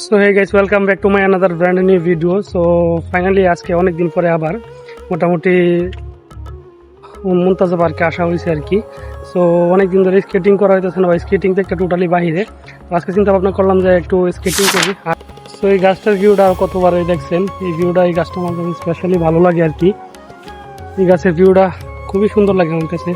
So hey guys welcome back to my another brand new video so finally আজকে অনেক দিন পরে আবার মোটামুটি মুমতাজা পার্কে আসা হয়েছে আর কি। সো অনেক দিন ধরে স্কেটিং করা হইতেছে না বা স্কেটিং তো একটা টোটালি বাহিরে। আজকে চিন্তা ভাবনা করলাম যে একটু স্কেটিং করি। সো এই গাছটার ভিউটা কতবার দেখছেন? এই ভিউটা এই গাছটা আমার স্পেশালি ভালো লাগে আর কি। এই গাছের ভিউটা খুবই সুন্দর লাগে আমার কাছে।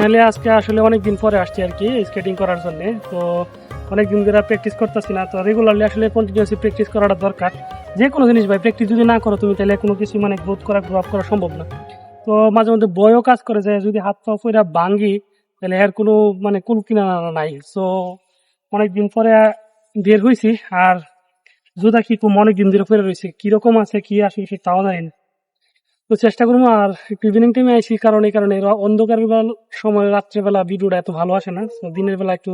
ফাইনালি আজকে আসলে অনেক দিন পরে আসছি আর কি স্কেটিং করার জন্য। তো অনেক দিন ধরে প্র্যাকটিস করতেছি না, তো রেগুলারলি আসলে কন্টিনিউসলি প্র্যাকটিস করাটা দরকার। যে কোনো জিনিস ভাই প্র্যাকটিস যদি না করো তুমি তাহলে কোনো কিছু মানে গ্রোথ করা গ্রো আপ করা সম্ভব না। তো মাঝে মধ্যে বয়ও কাজ করে যে যদি হাত পা পয়রা ভাঙ্গি, তাহলে এর কোনো মানে কুল কিনা নাই। সো অনেক দিন পরে বের হয়েছি আর জুতা কি খুব অনেক দিন ধরে পরে রয়েছে কীরকম আছে, কি আসে সে তাও জানি না। তো চেষ্টা করব আর একটু ইভিনিং টাইমে আইসি কারণ এই কারণে অন্ধকার সময় রাত্রেবেলা ভিডিওটা এত ভালো আসে না। তো দিনের বেলা একটু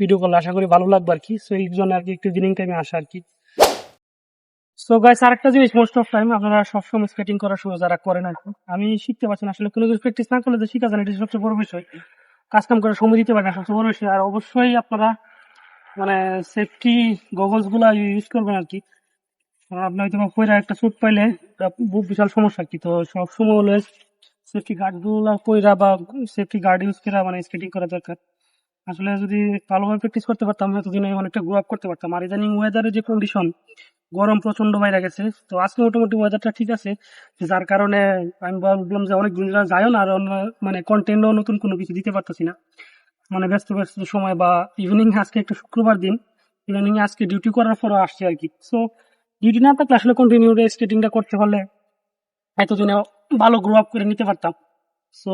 ভিডিও করলে আশা করি ভালো লাগবে আর কি সো এই জন্য আর কি একটু ইভিনিং টাইমে আসা আর কি সো গাইস আরেকটা জিনিস মোস্ট অফ টাইম আপনারা সবসময় স্কেটিং করার সময় যারা করেন আর আমি শিখতে পারছি আসলে কোনো কিছু প্র্যাকটিস না করলে তো শিখা যায় এটা সবচেয়ে বড় বিষয়। কাজ কাম করার সময় দিতে পারে না, সবচেয়ে বড় বিষয়। আর অবশ্যই আপনারা মানে সেফটি গগলসগুলা ইউজ করবেন আর কি আপনি হয়তো বা একটা স্যুট পাইলে বিশাল সমস্যা কি? তো সবসময় হলে সেফটি গার্ডগুলা পয়রা বা সেফটি গার্ড ইউজ করা মানে স্কেটিং করা দরকার। আসলে যদি ভালোভাবে প্র্যাকটিস করতে পারতাম হয়তো দিনে অনেকটা গ্রো আপ করতে পারতাম। আর ইদানিং ওয়েদারের যে কন্ডিশন গরম প্রচণ্ড বাইরে গেছে। তো আজকে মোটামুটি ওয়েদারটা ঠিক আছে, যার কারণে আমি ভাবলাম যে অনেক দিন যায়ও না, আর মানে কন্টেন্টও নতুন কোনো কিছু দিতে পারতেছি না। মানে ব্যস্ত ব্যস্ত সময় বা ইভিনিং আজকে একটা শুক্রবার দিন ইভিনিং আজকে ডিউটি করার পরও আসছে আর কি। সো ডিউটি না থাকলে আসলে কন্টিনিউ স্কেটিংটা করতে পারলে এতদিনে ভালো গ্রো আপ করে নিতে পারতাম। সো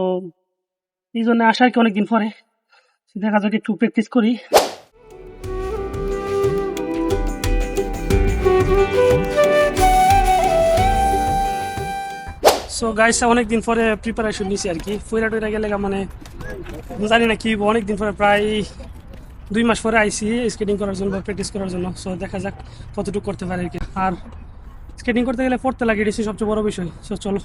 এই জন্য আসা আর কি অনেকদিন পরে। দেখা যাক একটু প্র্যাকটিস করি। সো গাইস অনেকদিন পরে প্রিপারেশন নিছি আর কি। ফুইরা টুইরা গেলে মানে জানি না কি অনেকদিন পরে প্রায় দুই মাস পরে আইসি স্কেটিং করার জন্য বা প্র্যাকটিস করার জন্য। সো দেখা যাক কতটুকু করতে পারে আর কি। আর স্কেটিং করতে গেলে পড়তে লাগে, এটাই সবচেয়ে বড় বিষয়। সো চলো।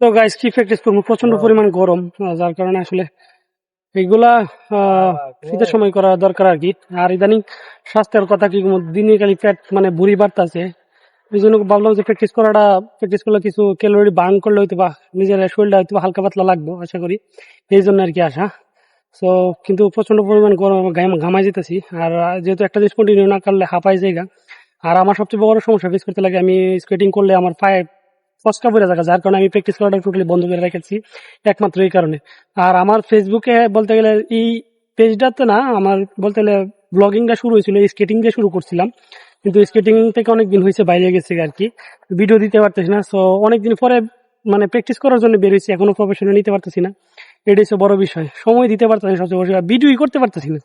তো গাইস কি প্র্যাকটিস করব প্রচণ্ড পরিমাণ গরম যার কারণে আসলে এইগুলা শীতের সময় করা দরকার আর কি। আর ইদানিং স্বাস্থ্যের কথা কি দিনে খালি পেট মানে বুড়ি বাড়তেছে। এই জন্য ভাবলাম যে প্র্যাকটিস করাটা প্র্যাকটিস করলে কিছু ক্যালোরি বার্ন করলে হয়তো বা নিজের শরীরটা হয়তো হালকা পাতলা লাগবে আশা করি। এই জন্য আর কি আসা সো কিন্তু প্রচণ্ড পরিমাণ গরম ঘাম- ঘামাই যেতেছি। আর যেহেতু একটা জিনিস কন্টিনিউ না করলে হাঁপাই জায়গা। আর আমার সবচেয়ে বড় সমস্যা ফেস করতে লাগে, আমি স্কেটিং করলে আমার পায়ে ফসকা পড়ে থাকা যার কারণে আমি প্র্যাকটিস করাটা টোটালি বন্ধ করে রেখেছি, একমাত্র এই কারণে। আর আমার ফেসবুকে বলতে গেলে এই পেজটাতে না, আমার বলতে গেলে ব্লগিংটা শুরু হয়েছিল স্কেটিং দিয়ে শুরু করছিলাম। কিন্তু স্কেটিং থেকে অনেক দিন হয়েছে, বাইরে গেছে আর কি। ভিডিও দিতে পারতেছি না সো অনেকদিন পরে মানে প্র্যাকটিস করার জন্য বের বেরোইছি এখনও প্রফেশনাল নিতে পারতেছি না। এটাই হচ্ছে বড় বিষয়। সময় দিতে পারতেছি সবচেয়ে বড় ভিডিওই করতে পারতেছি না।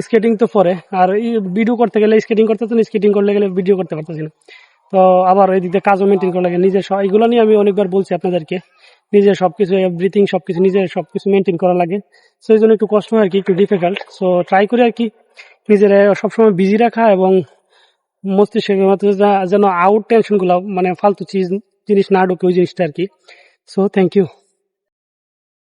স্কেটিং তো পরে। আর ভিডিও করতে গেলে স্কেটিং করতে তো স্কেটিং করলে গেলে ভিডিও করতে পারতেছি না। তো আবার ওই দিক কাজও মেনটেন করা লাগে। নিজের এগুলো নিয়ে আমি অনেকবার বলছি আপনাদেরকে। নিজের সব কিছু ব্রিথিং সব কিছু নিজের সব কিছু মেনটেন করা লাগে। সো এই জন্য একটু কষ্ট হয় আর কি, একটু ডিফিকাল্ট সো ট্রাই করি আর কি নিজের সবসময় বিজি রাখা এবং মস্তিষ্কের যা- যেন আউট টেনশনগুলো মানে ফালতু চিজ জিনিস না ঢুকে ওই জিনিসটা আর কি। So thank you